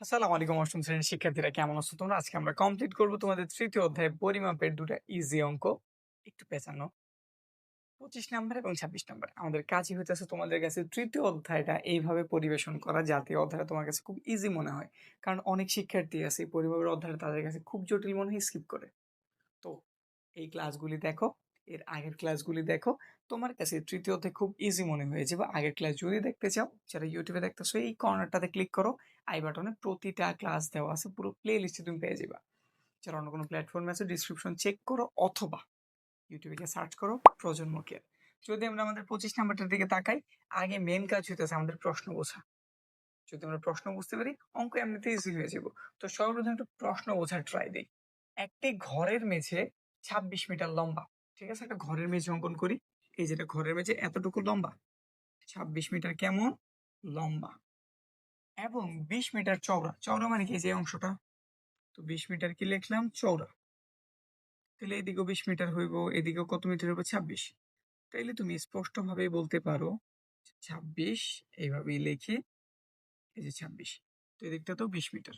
আসসালামু আলাইকুম, অষ্টম শ্রেণির শিক্ষার্থীরা কেমন আছো তোমরা? আজকে আমরা কমপ্লিট করব তোমাদের তৃতীয় অধ্যায় পরিমাপের দুটো ইজি অঙ্ক। একটু পেঁচানো পঁচিশ নাম্বার এবং ছাব্বিশ নাম্বার। আমাদের কাজই হইতেছে তোমাদের কাছে তৃতীয় অধ্যায়টা এইভাবে পরিবেশন করা। যাতে অধ্যায়টা তোমার কাছে খুব ইজি মনে হয়। কারণ অনেক শিক্ষার্থী আছে পরিমাপের অধ্যায়টা তাদের কাছে খুব জটিল মনে হয় স্কিপ করে। তো এই ক্লাসগুলি দেখো, এর আগের ক্লাসগুলি দেখো। তোমার কাছে তৃতীয় অধ্যায় খুব ইজি মনে হয়েছে বা আগের ক্লাস যদি দেখতে চাও, যারা ইউটিউবে দেখতেছো, এই কর্নারটাতে ক্লিক করো। আই বাটনে প্রতিটা ক্লাস দেওয়া আছে, পুরো প্লে লিস্টে তুমি পেয়ে যাবা যারা অন্য কোনো প্ল্যাটফর্মে আছে ডিসক্রিপশন চেক করো অথবা ইউটিউবে গিয়ে সার্চ করো প্রজন্ম কেয়ার যদি আমরা আমাদের পঁচিশ নাম্বারটার দিকে তাকাই, আগে মেন কাজ হইতেছে আমাদের প্রশ্ন বোঝা। যদি আমরা প্রশ্ন বুঝতে পারি, অঙ্ক এমনিতে ইজি হয়ে যাব তো সর্বপ্রথম একটু প্রশ্ন বোঝার ট্রাই দিই। একটি ঘরের মেঝে ছাব্বিশ মিটার লম্বা, ঠিক আছে? একটা ঘরের মেঝে অঙ্কন করি। এই যেটা ঘরের মেঝে এতটুকু লম্বা, ছাব্বিশ মিটার কেমন? লম্বা। এবং বিশ মিটার চওড়া। চওড়া মানে কি? যে অংশটা। তো বিশ মিটার কি লিখলাম? চওড়া। তাহলে এদিকেও বিশ মিটার হইব, এদিকেও কত মিটার হইব? ছাব্বিশ। তাইলে তুমি স্পষ্টভাবে বলতে পারো ছাব্বিশ, এইভাবেই লিখে, এই যে ছাব্বিশ। তো এদিকটা তো বিশ মিটার।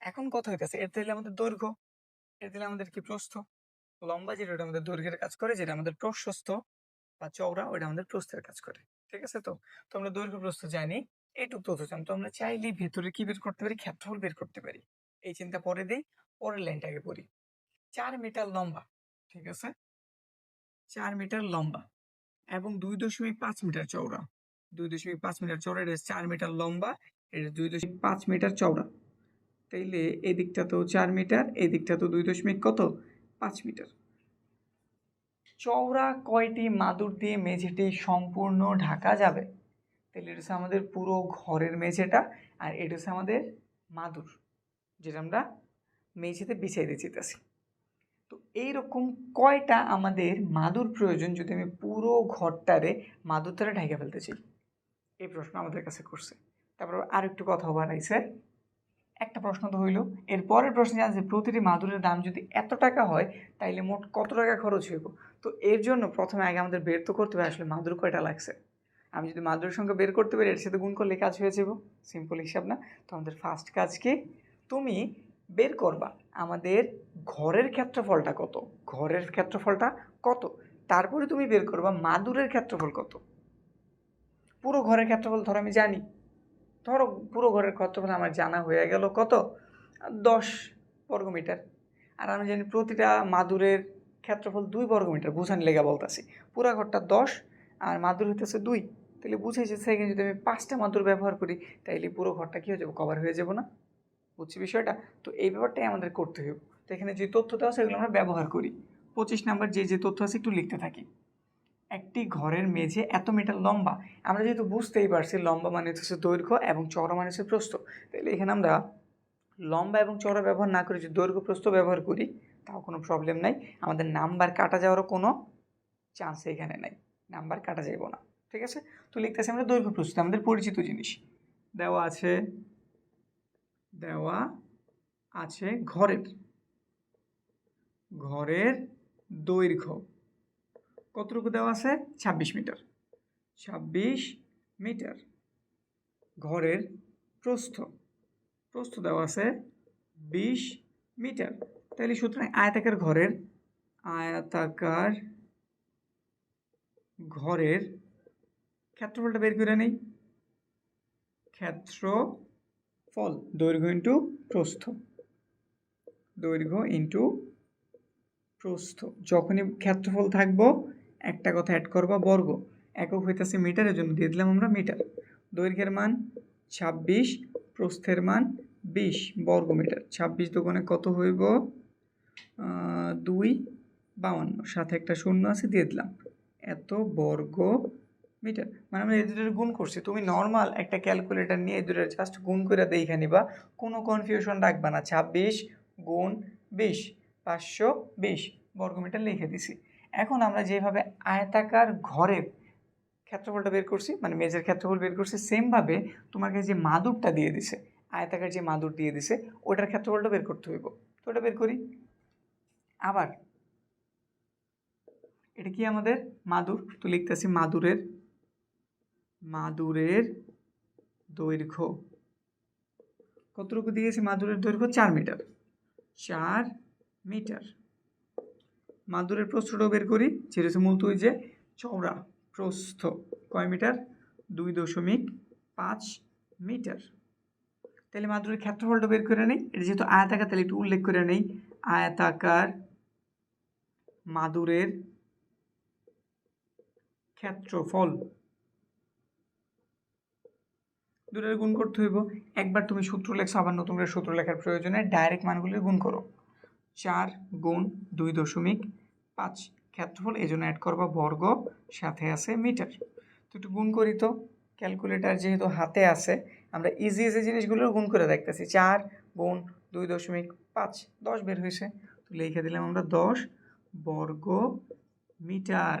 এখন কথা হইতেছে এর তাহলে আমাদের দৈর্ঘ্য, এর তাহলে আমাদের কি প্রস্থ? লম্বা যেটা, ওটা আমাদের দৈর্ঘ্যের কাজ করে, যেটা আমাদের প্রশস্ত, বা চওড়া ওটা আমাদের প্রস্থের কাজ করে। ঠিক আছে তো? তো আমরা দৈর্ঘ্য প্রস্থ জানি। এইটুকু তথ্য জানি তো আমরা চাইলেই ভেতরে কি বের করতে পারি? ক্ষেত্রফল বের করতে পারি। এই চিন্তা পরে দিই, পরের লাইনটাকে পড়ি। চার মিটার লম্বা, ঠিক আছে? চার মিটার লম্বা এবং দুই দশমিক পাঁচ মিটার চওড়া। দুই দশমিক পাঁচ মিটার চওড়া, এটা চার মিটার লম্বা, এটা দুই দশমিক পাঁচ মিটার চওড়া। তাইলে এই দিকটা তো চার মিটার, এই দিকটা তো দুই দশমিক কত? পাঁচ মিটার। চওড়া কয়টি মাদুর দিয়ে মেঝেটি সম্পূর্ণ ঢাকা যাবে? তাহলে এটা হচ্ছে আমাদের পুরো ঘরের মেঝেটা, আর এটা হচ্ছে আমাদের মাদুর, যেটা আমরা মেঝেতে বিছাই দিয়ে যেতেছি। তো এইরকম কয়টা আমাদের মাদুর প্রয়োজন যদি আমি পুরো ঘরটারে মাদুর দ্বারা ঢেকে ফেলতে চাই? এই প্রশ্ন আমাদের কাছে করছে। তারপর আর একটু কথা বাড়াইছে একটা প্রশ্ন তো হইল, এর পরের প্রশ্ন জানছে প্রতিটি মাদুরের দাম যদি এত টাকা হয়, তাইলে মোট কত টাকা খরচ হইব? তো এর জন্য প্রথমে আগে আমাদের বের তো করতে হবে আসলে মাদুর কয়টা লাগছে। আমি যদি মাদুরের সংখ্যা বের করতে পারি, এর সাথে গুণ করলে কাজ হয়ে যাব। সিম্পল হিসাব না। তো আমাদের ফার্স্ট কাজ কি? তুমি বের করবা। আমাদের ঘরের ক্ষেত্রফলটা কত? ঘরের ক্ষেত্রফলটা কত? তারপরে তুমি বের করবা মাদুরের ক্ষেত্রফল কত? পুরো ঘরের ক্ষেত্রফল ধরো আমি জানি। ধরো পুরো ঘরের ক্ষেত্রফল আমার জানা হয়ে গেল কত? দশ বর্গমিটার। আর আমি জানি প্রতিটা মাদুরের ক্ষেত্রফল দুই বর্গমিটার। বুঝানি লেগা বলতেছি। পুরা ঘরটা দশ আর মাদুর হইতেছে দুই। তাহলে বুঝেছি সেখানে যদি আমি পাঁচটা মাদুর ব্যবহার করি, তাইলে পুরো ঘরটা কী হয়ে যাব? কভার হয়ে যাব না? বুঝছি বিষয়টা? তো এই ব্যাপারটাই আমাদের করতে হবে। তো এখানে যে তথ্য দেওয়া সেগুলো আমরা ব্যবহার করি। পঁচিশ নাম্বার যে যে তথ্য আছে, একটু লিখতে থাকি। একটি ঘরের মেঝে এত মিটার লম্বা। আমরা যেহেতু বুঝতেই পারছি, লম্বা মানে হচ্ছে দৈর্ঘ্য এবং চওড়া মানে হচ্ছে প্রস্থ। তাহলে এখানে আমরা লম্বা এবং চওড়া ব্যবহার না করে যদি দৈর্ঘ্য প্রস্থ ব্যবহার করি, তাও কোনো প্রবলেম নাই। আমাদের নাম্বার কাটা যাওয়ারও কোনো চান্স এখানে নাই। নাম্বার কাটা যাইব না। ঠিক আছে? তো লিখতেছি আমরা দৈর্ঘ্য প্রস্থ, আমাদের পরিচিত জিনিস। দেওয়া আছে দেওয়া আছে ঘরের। ঘরের দৈর্ঘ্য। কতটুকু দেওয়া আছে? ছাব্বিশ মিটার। ছাব্বিশ মিটার। ঘরের প্রস্থ। প্রস্থ দেওয়া আছে বিশ মিটার। তাহলে সুতরাং আয়তাকার ঘরের আয়তাকার ঘরের ক্ষেত্রফলটা বের করে নেই। ক্ষেত্রফল দৈর্ঘ্য ইন্টু প্রস্থ। দৈর্ঘ্য ইন্টু প্রস্থ। যখনই ক্ষেত্রফল থাকব, একটা কথা অ্যাড করবা, বর্গ। একক হইতেছে মিটারের জন্য দিয়ে দিলাম আমরা মিটার দৈর্ঘ্যের মান ছাব্বিশ, প্রস্থের মান বিশ বর্গ মিটার ছাব্বিশ দোকানে কত হইব? দুই, বাউন্ন। সাথে একটা শূন্য আছে, দিয়ে দিলাম। এত বর্গ মিটার মানে আমরা এই দুটোর গুণ করছি। তুমি নর্মাল একটা ক্যালকুলেটার নিয়ে এই দুটোর জাস্ট গুণ করে দেখে নিবা। কোনো কনফিউশন রাখবা না। ছাব্বিশ গুণ বিশ, পাঁচশো বিশ বর্গমিটার লিখে দিছি। এখন আমরা যেভাবে আয়তাকার ঘরের ক্ষেত্রফলটা বের করছি মানে মেজের ক্ষেত্রফল বের করছি সেমভাবে তোমাকে যে মাদুরটা দিয়ে দিছে, আয়তাকার যে মাদুর দিয়ে দিছে, ওটার ক্ষেত্রফলটা বের করতে হইব। তো ওটা বের করি। আবার, এটা কি আমাদের? মাদুর। তো লিখতেছি মাদুরের মাদুরের দৈর্ঘ্য। কতটুকু দিয়েছে? মাদুরের দৈর্ঘ্য চার মিটার। চার মিটার। মাদুরের প্রস্থটাও বের করি। হচ্ছে মূলত ওই যে চওড়া প্রস্থ। কয় মিটার? দুই দশমিক পাঁচ মিটার। তাহলে মাদুরের ক্ষেত্রফলটা বের করে নেই। এটা যেহেতু আয়তাকার, তাহলে একটু উল্লেখ করে নেই। আয়তাকার মাদুরের ক্ষেত্রফল। দুটোর গুণ করতে হইব। একবার তুমি সূত্র লেখছো, আবার নতুন করে সূত্র লেখার প্রয়োজনে ডাইরেক্ট মানগুলির গুণ করো। চার গুণ দুই দশমিক পাঁচ ক্ষেত্রফল, এই জন্য অ্যাড করবা বর্গ, সাথে আছে মিটার তো একটু গুণ করি তো ক্যালকুলেটার যেহেতু হাতে আছে, আমরা ইজি ইজি জিনিসগুলো গুণ করে দেখতেছি। চার গুণ দুই দশমিক পাঁচ, দশ বের হয়েছে। তো লিখে দিলাম আমরা দশ বর্গ মিটার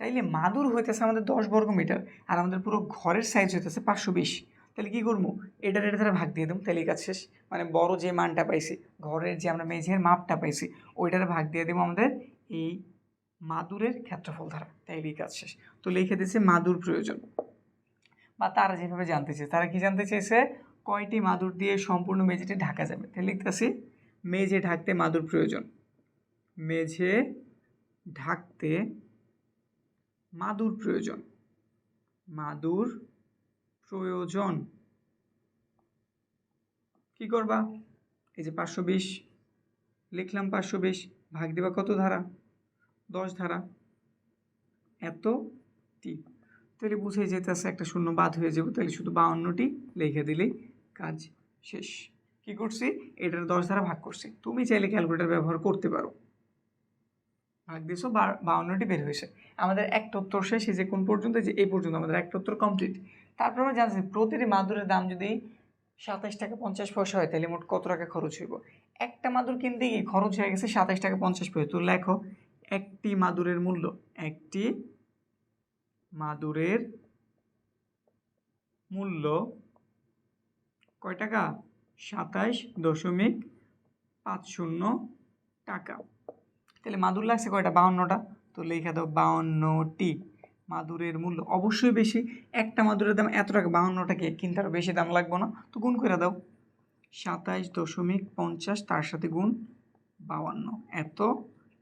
তাইলে মাদুর হইতেছে আমাদের দশ বর্গ মিটার আর আমাদের পুরো ঘরের সাইজ হইতেছে পাঁচশো বিশ। তাহলে কী করব? এটার এটা দ্বারা ভাগ দিয়ে দেবো, তাহলে কাজ শেষ। মানে বড় যে মানটা পাইছি, ঘরের যে আমরা মেঝের মাপটা পাইছি, ওইটার ভাগ দিয়ে দেবো আমাদের এই মাদুরের ক্ষেত্রফল দ্বারা তাইলে এই কাজ শেষ। তো লিখে দিয়েছে মাদুর প্রয়োজন। বা তারা যেভাবে জানতে চেয়েছে, তারা কি জানতে চেয়েছে? কয়টি মাদুর দিয়ে সম্পূর্ণ মেঝেটি ঢাকা যাবে? তাহলে লিখতেছি, মেঝে ঢাকতে মাদুর প্রয়োজন। মেঝে ঢাকতে মাদুর প্রয়োজন। মাদুর প্রয়োজন। কি করবা? এই যে পাঁচশো বিশ, লিখলাম পাঁচশো বিশ, ভাগ দিবা কত ধারা? দশ ধারা। এত টি তাহলে বুঝে যেতেছে একটা শূন্য বাদ হয়ে যাবে তাহলে শুধু বাউন্নটি লিখে দিলেই কাজ শেষ। কি করছি? এটার দশ ধারা ভাগ করছি। তুমি চাইলে ক্যালকুলেটার ব্যবহার করতে পারো। ভাগ দিয়েছ বাউন্নটি বের হয়েছে। আমাদের একটা উত্তর শেষ, এই যে কোন পর্যন্ত যে এই পর্যন্ত আমাদের একটা উত্তর কমপ্লিট। তারপর আমরা জানছি প্রতিটি মাদুরের দাম যদি সাতাশ টাকা পঞ্চাশ পয়সা হয়, তাহলে মোট কত টাকা খরচ হইব? একটা মাদুর কিনতে গিয়ে খরচ হয়ে গেছে সাতাশ টাকা পঞ্চাশ পয়সা। তো লেখো, একটি মাদুরের মূল্য, একটি মাদুরের মূল্য কয় টাকা? সাতাশ দশমিক পাঁচ শূন্য টাকা। তাহলে মাদুর লাগছে কয়টা? বাউন্নটা। তো লেখা দাও বাউন্নটি। মাদুরের মূল্য অবশ্যই বেশি। একটা মাদুরের দাম এত টাকা বাউন্নটাকে কিনতে আরও বেশি দাম লাগবে না। তো গুণ করে দাও। সাতাইশ দশমিক পঞ্চাশ, তার সাথে গুণ বাউান্ন এত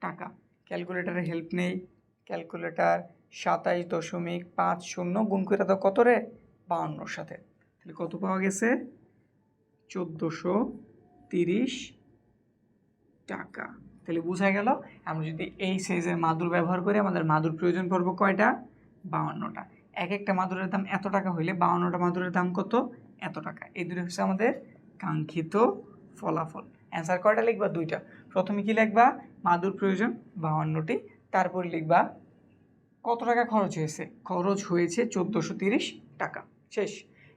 টাকা। ক্যালকুলেটারের হেল্প নেই। ক্যালকুলেটার সাতাইশ দশমিক পাঁচ শূন্য, গুণ করে দাও কত রে? বাউন্নর সাথে। তাহলে কত পাওয়া গেছে? চোদ্দোশো তিরিশ টাকা। তাহলে বোঝা গেল, আমরা যদি এই সাইজের মাদুর ব্যবহার করি, আমাদের মাদুর প্রয়োজন পড়ব কয়টা? বাউান্নটা। এক একটা মাদুরের দাম এত টাকা হইলে বাউান্নটা মাদুরের দাম কত? এত টাকা। এই দুটো হচ্ছে আমাদের কাঙ্ক্ষিত ফলাফল। অ্যান্সার কয়টা লিখবা? দুইটা। প্রথমে কি লিখবা? মাদুর প্রয়োজন, বাউান্নটি। তারপর লিখবা, কত টাকা খরচ হয়েছে? খরচ হয়েছে চোদ্দোশো তিরিশ টাকা। শেষ।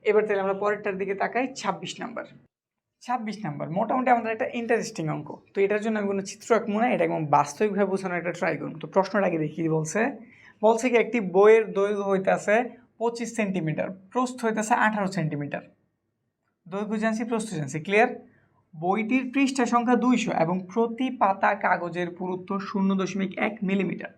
এবার তাহলে আমরা পরেরটার দিকে তাকাই, ছাব্বিশ নাম্বার। ছাব্বিশ নাম্বার। মোটামুটি আমাদের একটা ইন্টারেস্টিং অঙ্ক। তো এটার জন্য আমি কোনো চিত্র আঁকবো না এটা একদম বাস্তবিকভাবে বোঝানোর একটা ট্রাই করুন তো প্রশ্নটাকে দেখি কি বলছে বলছে কি, একটি বইয়ের দৈর্ঘ্য হইতেছে পঁচিশ সেন্টিমিটার, প্রস্থ হইতেছে আঠারো সেন্টিমিটার। দৈর্ঘ্য জানছি, প্রস্থ জানছি ক্লিয়ার বইটির পৃষ্ঠা সংখ্যা দুইশো এবং প্রতি পাতা কাগজের পুরুত্ব শূন্য দশমিক এক মিলিমিটার।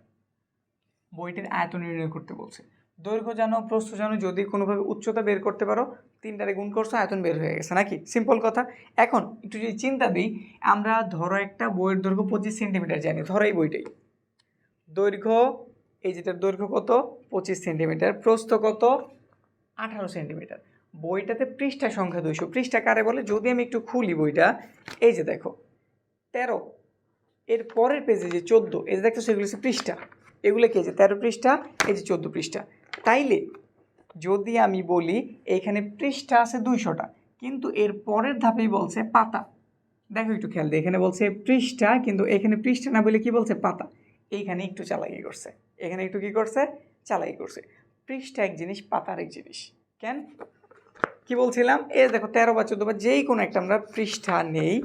বইটির আয়তন নির্ণয় করতে বলছে, দৈর্ঘ্য জানো, প্রস্থ জানো, যদি কোনোভাবে উচ্চতা বের করতে পারো, তিনটারে গুণ করছ, আয়তন বের হয়ে গেছে, নাকি? সিম্পল কথা। এখন একটু যদি চিন্তা দিই, আমরা ধরো একটা বইয়ের দৈর্ঘ্য পঁচিশ সেন্টিমিটার জানি, ধরো এই বইটাই। দৈর্ঘ্য এই যেটার দৈর্ঘ্য কত? পঁচিশ সেন্টিমিটার। প্রস্থ কত? আঠারো সেন্টিমিটার। বইটাতে পৃষ্ঠা সংখ্যা দুইশো। পৃষ্ঠা কারে বলে? যদি আমি একটু খুলি বইটা, এই যে দেখো, তেরো। এর পরের পেজে যে চোদ্দ, এই যে দেখছ সেগুলো হচ্ছে পৃষ্ঠা। এগুলো কে যে তেরো পৃষ্ঠা, এই যে চোদ্দ পৃষ্ঠা। তাইলে যদি আমি বলি এখানে পৃষ্ঠা আছে দুইশোটা, কিন্তু এর পরের ধাপেই বলছে পাতা। দেখো একটু খেয়াল এখানে বলছে পৃষ্ঠা, কিন্তু এখানে পৃষ্ঠা না বলে কি বলছে? পাতা। এইখানে একটু চালাকি করছে, এখানে একটু কি করছে, চালাকি করছে। পৃষ্ঠা এক জিনিস, পাতার এক জিনিস। কেন? কি বলছিলাম? এ দেখো, তেরো বা চোদ্দ বা যেই কোনো একটা আমরা পৃষ্ঠা নেই।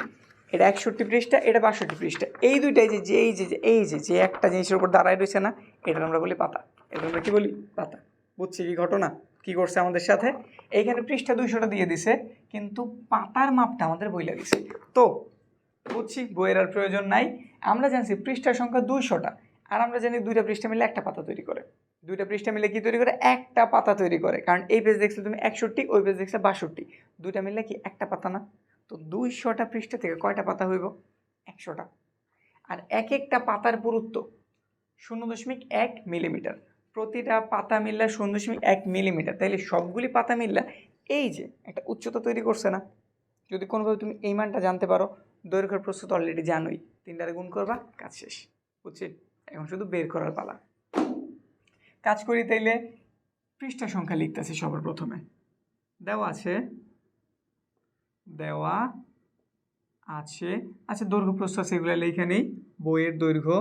এটা একষট্টি পৃষ্ঠা, এটা বাষট্টি পৃষ্ঠা। এই দুইটাই যে যে, এই যে এই যে যে একটা জিনিসের উপর দাঁড়ায় রয়েছে না, এটা আমরা বলি পাতা। এটা আমরা কি বলি? পাতা। বুঝছি কি ঘটনা? কি করছে আমাদের সাথে? এইখানে পৃষ্ঠা দুইশোটা দিয়ে দিছে, কিন্তু পাতার মাপটা আমাদের বই লাগিয়েছে তো বুঝছি, বইয়ের আর প্রয়োজন নাই। আমরা জানছি পৃষ্ঠার সংখ্যা দুইশোটা। আর আমরা জানি দুইটা পৃষ্ঠা মিলে একটা পাতা তৈরি করে। দুইটা পৃষ্ঠা মিলে কি তৈরি করে? একটা পাতা তৈরি করে। কারণ এই পেজ দেখছ তুমি একষট্টি, ওই পেজ দেখছ বাষট্টি। দুইটা মিলে কি একটা পাতা না? তো দুইশোটা পৃষ্ঠা থেকে কয়টা পাতা হইব? একশোটা। আর এক একটা পাতার পুরুত্ব শূন্য দশমিক এক মিলিমিটার প্রতিটা পাতা মিললা শূন্য দশমিক এক মিলিমিটার তাইলে সবগুলি পাতা মিললা এই যে একটা উচ্চতা তৈরি করছে না। যদি কোনোভাবে তুমি এই মানটা জানতে পারো দৈর্ঘ্যের প্রস্তুত অলরেডি জানোই। তিনটারে গুণ করবা, কাজ শেষ। বুঝছি? এখন শুধু বের করার পালা। কাজ করি তাইলে পৃষ্ঠা সংখ্যা লিখতেছি সবার প্রথমে। দেওয়া আছে দেওয়া আছে আচ্ছা দৈর্ঘ্য, প্রস্থ আছে, এগুলো লিখে নেই। বইয়ের দৈর্ঘ্য,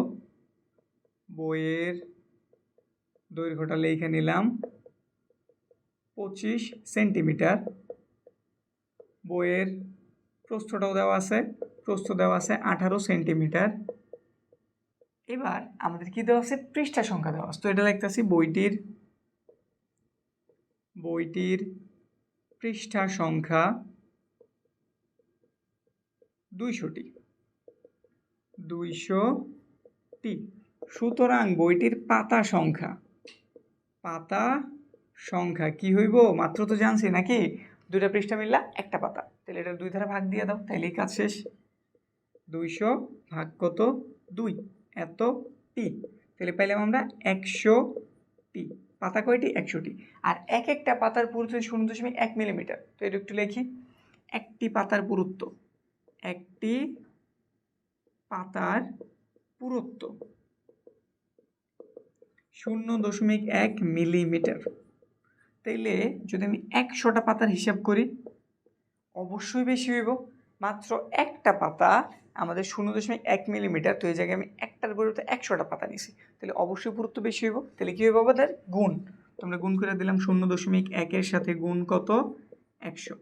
বইয়ের দৈর্ঘ্যটা লিখে নিলাম। পঁচিশ সেন্টিমিটার। বইয়ের প্রস্থটাও দেওয়া আছে। প্রস্থ দেওয়া আছে আঠারো সেন্টিমিটার। এবার আমাদের কি দেওয়া আছে? পৃষ্ঠা সংখ্যা দেওয়া আছে। তো এটা লিখতেছি বইটির বইটির পৃষ্ঠা সংখ্যা দুইশোটি। দুইশোটি। সুতরাং বইটির পাতা সংখ্যা। পাতা সংখ্যা কি হইব? মাত্র তো জানছি নাকি? দুইটা পৃষ্ঠা মিললা, একটা পাতা। তাহলে এটা দুই ধারা ভাগ দিয়ে দাও তাহলেই কাজ শেষ। দুইশো ভাগ কত? দুই। এত টি। তাহলে পাইলাম আমরা একশো টি। পাতা কয়টি? একশোটি আর এক একটা পাতার পুরুত্ব শূন্য দশমিক এক মিলিমিটার। তো এটা একটু লিখি। একটি পাতার পুরুত্ব। একটি পাতার পুরুত্ব। শূন্য দশমিক এক মিলিমিটার। তাইলে যদি আমি একশোটা পাতার হিসাব করি, অবশ্যই বেশি হইব। মাত্র একটা পাতা আমাদের শূন্য দশমিক এক মিলিমিটার, তো এই জায়গায় আমি একটার পরিবর্তে একশোটা পাতা নিছি। তাহলে অবশ্যই পুরুত্ব বেশি হইব। তাহলে কী হইব আমাদের গুণ। তোমরা গুণ করে দিলাম শূন্য দশমিক একের সাথে গুণ কত? একশো।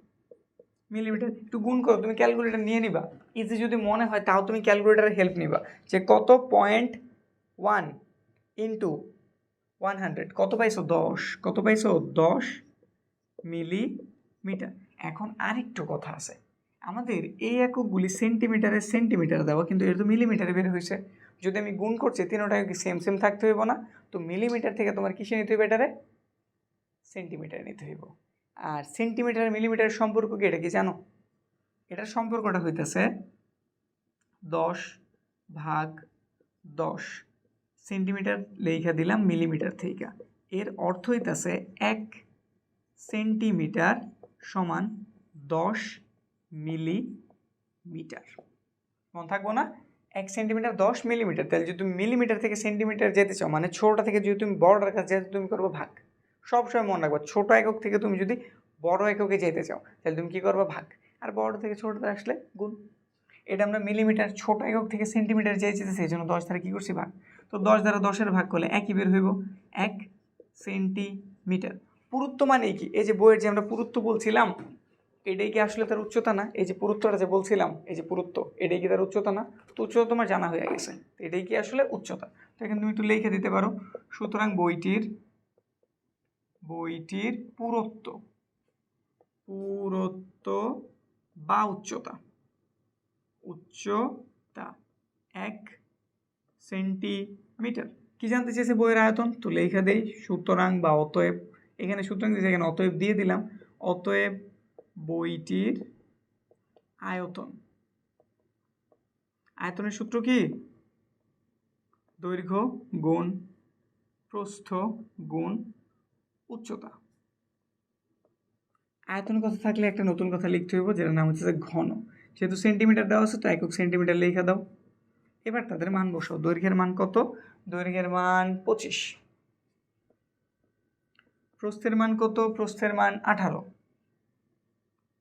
মিলিমিটার, একটু গুণ করো, তুমি ক্যালকুলেটার নিয়ে নিবা। ইজি যদি মনে হয়, তাও তুমি ক্যালকুলেটারের হেল্প নিবা। যে কত? Point one into one hundred কত পাইছো? দশ। কত পাইছো? দশ মিলিমিটার। এখন আরেকটু কথা আছে। আমাদের এই এককগুলি সেন্টিমিটারে সেন্টিমিটার দেওয়া, কিন্তু এটা তো মিলিমিটারে বের হয়েছে। যদি আমি গুণ করছি তিনোটাকে কি সেম সেম থাকতে হইব না? তো মিলিমিটার থেকে তোমার কিসে নিতে হইবে এটারে? সেন্টিমিটারে নিতে হইব। আর সেন্টিমিটার মিলিমিটারের সম্পর্ক কি? এটা কি জানো? এটার সম্পর্কটা হইতেছে দশ ভাগ দশ। সেন্টিমিটার লেখা দিলাম মিলিমিটার থেকে। এর অর্থ হইতেছে এক সেন্টিমিটার সমান দশ মিলিমিটার। মন থাকব না? এক সেন্টিমিটার, দশ মিলিমিটার। তাহলে যদি তুমি মিলিমিটার থেকে সেন্টিমিটার যেতে চাও মানে ছোটোটা থেকে যদি তুমি বড়টার কাছে যেতে, তুমি করব ভাগ। সবসময় মনে রাখব, ছোটো একক থেকে তুমি যদি বড় এককে যেতে চাও, তাহলে তুমি কী করব? ভাগ। আর বড় থেকে ছোটোতে আসলে গুণ। এটা আমরা মিলিমিটার, ছোট একক থেকে সেন্টিমিটার যেতে, সেই জন্য দশ দ্বারা কী করছি? ভাগ। তো দশ দ্বারা দশের ভাগ করলে একই বের হইব, এক সেন্টিমিটার। পুরুত্ব মানে কি? এই যে বইয়ের যে আমরা পুরুত্ব বলছিলাম এটাই কি আসলে তার উচ্চতা না? এই যে পুরুত্বটা যে বলছিলাম, এই যে পুরুত্ব, এটাই কি তার উচ্চতা না? তো উচ্চতা তোমার জানা হয়ে গেছে। এটাই কি আসলে উচ্চতা? তো এখানে তুমি একটু লিখে দিতে পারো। সুতরাং বইটির বইটির পুরুত্ব পুরুত্ব বা উচ্চতা উচ্চতা এক সেন্টিমিটার। কি জানতে চেয়েছে বইয়ের আয়তন? তো লেখা দেই, সুতরাং বা অতএব, এখানে সুতরাং দিয়েছে এখানে অতএব দিয়ে দিলাম, অতএব বইটির আয়তন। আয়তনের সূত্র কি? দৈর্ঘ্য, গুণ, প্রস্থ, গুণ, উচ্চতা। আয়তনের কথা থাকলে একটা নতুন কথা লিখতে হইব, যেটার নাম হচ্ছে ঘন। যেহেতু সেন্টিমিটার দেওয়া আছে, তো একক সেন্টিমিটার লেখা দাও। এবার তাদের মান বসাও। দৈর্ঘ্যের মান কত? দৈর্ঘ্যের মান পঁচিশ। প্রস্থের মান কত? প্রস্থের মান আঠারো।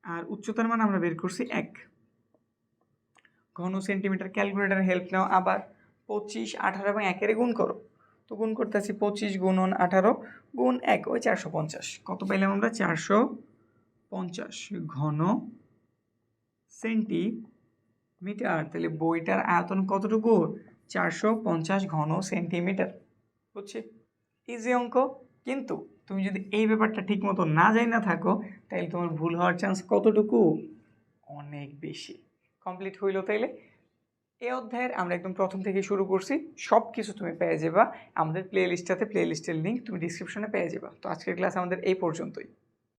আর উচ্চতার মান আমরা বের করছি এক। ঘন সেন্টিমিটার ক্যালকুলেটার হেল্প নাও। আবার পঁচিশ, আঠারো এবং একের গুণ করো। তো গুণ করতেছি পঁচিশ গুণন আঠারো গুণ এক, ওই চারশো পঞ্চাশ। কত পাইলাম আমরা? চারশো পঞ্চাশ। ঘন সেন্টিমিটার। তাহলে বইটার আয়তন কতটুকু? চারশো পঞ্চাশ ঘন সেন্টিমিটার। বুঝছি? ইজি অঙ্ক। কিন্তু তুমি যদি এই ব্যাপারটা ঠিক মতো না যাই না থাকো তাহলে তোমার ভুল হওয়ার চান্স কতটুকু? অনেক বেশি। কমপ্লিট হইল তাইলে? এই অধ্যায়ের আমরা একদম প্রথম থেকে শুরু করছি। সব কিছু তুমি পেয়ে যাবা। আমাদের প্লে লিস্টটাতে প্লে লিস্টের লিঙ্ক তুমি ডিসক্রিপশনে পেয়ে যাবা। তো আজকের ক্লাস আমাদের এই পর্যন্তই।